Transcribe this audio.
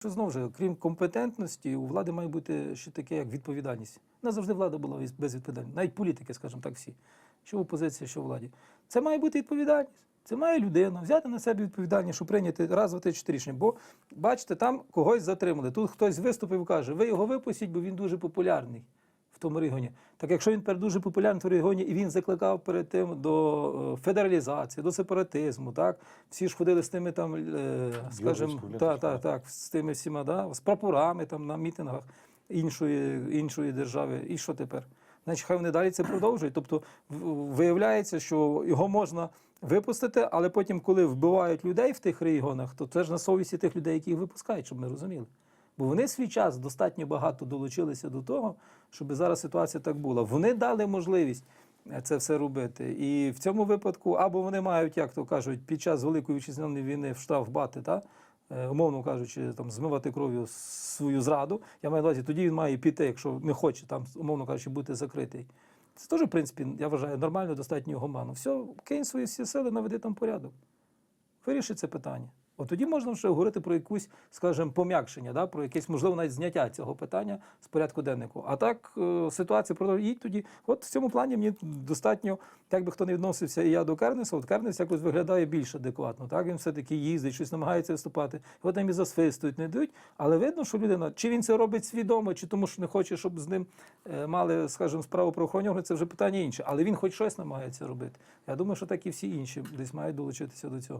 Що знову ж, крім компетентності, у влади має бути ще таке, як відповідальність. Не завжди влада була безвідповідальна. Навіть політики, скажімо так, всі. Що в опозиції, що в владі. Це має бути відповідальність. Це має людина взяти на себе відповідальність, щоб прийняти раз, два, три, чотири рішення. Бо бачите, там когось затримали. Тут хтось виступив і каже, ви його випустіть, бо він дуже популярний тому регіоні. Так якщо він дуже популярний в тому регіоні, і він закликав перед тим до е, федералізації, до сепаратизму, так всі ж ходили з тими там, е, скажімо, та, та, так, з тими всіма, да, з прапорами там на мітингах іншої, іншої держави. І що тепер? Значить, хай вони далі це продовжують. Тобто виявляється, що його можна випустити, але потім, коли вбивають людей в тих регіонах, то це ж на совісті тих людей, які їх випускають, щоб ми розуміли. Бо вони свій час достатньо багато долучилися до того, щоб зараз ситуація так була. Вони дали можливість е, це все робити. І в цьому випадку або вони мають, як то кажуть, під час Великої вітчизняної війни в штраф бати, та? е, умовно кажучи, там, змивати кров'ю свою зраду. Я маю на увазі, тоді він має піти, якщо не хоче, там, умовно кажучи, бути закритий. Це теж, в принципі, я вважаю, нормально, достатньо гуманно. Все, кинь свої всі сили, наведи там порядок. Вирішить це питання. От тоді можна вже говорити про якусь, скажімо, пом'якшення, да? про якесь, можливо, навіть зняття цього питання з порядку деннику. А так е, ситуація продовжує тоді. От в цьому плані мені достатньо, як би хто не відносився, і я до Кернеса, от Кернес якось виглядає більш адекватно. Так? Він все-таки їздить, щось намагається виступати. Його там і засвистують, не дають. Але видно, що людина, чи він це робить свідомо, чи тому, що не хоче, щоб з ним е, мали, скажімо, справу правоохоронні органи, це вже питання інше. Але він хоч щось намагається робити. Я думаю, що так і всі інші десь мають долучитися до цього.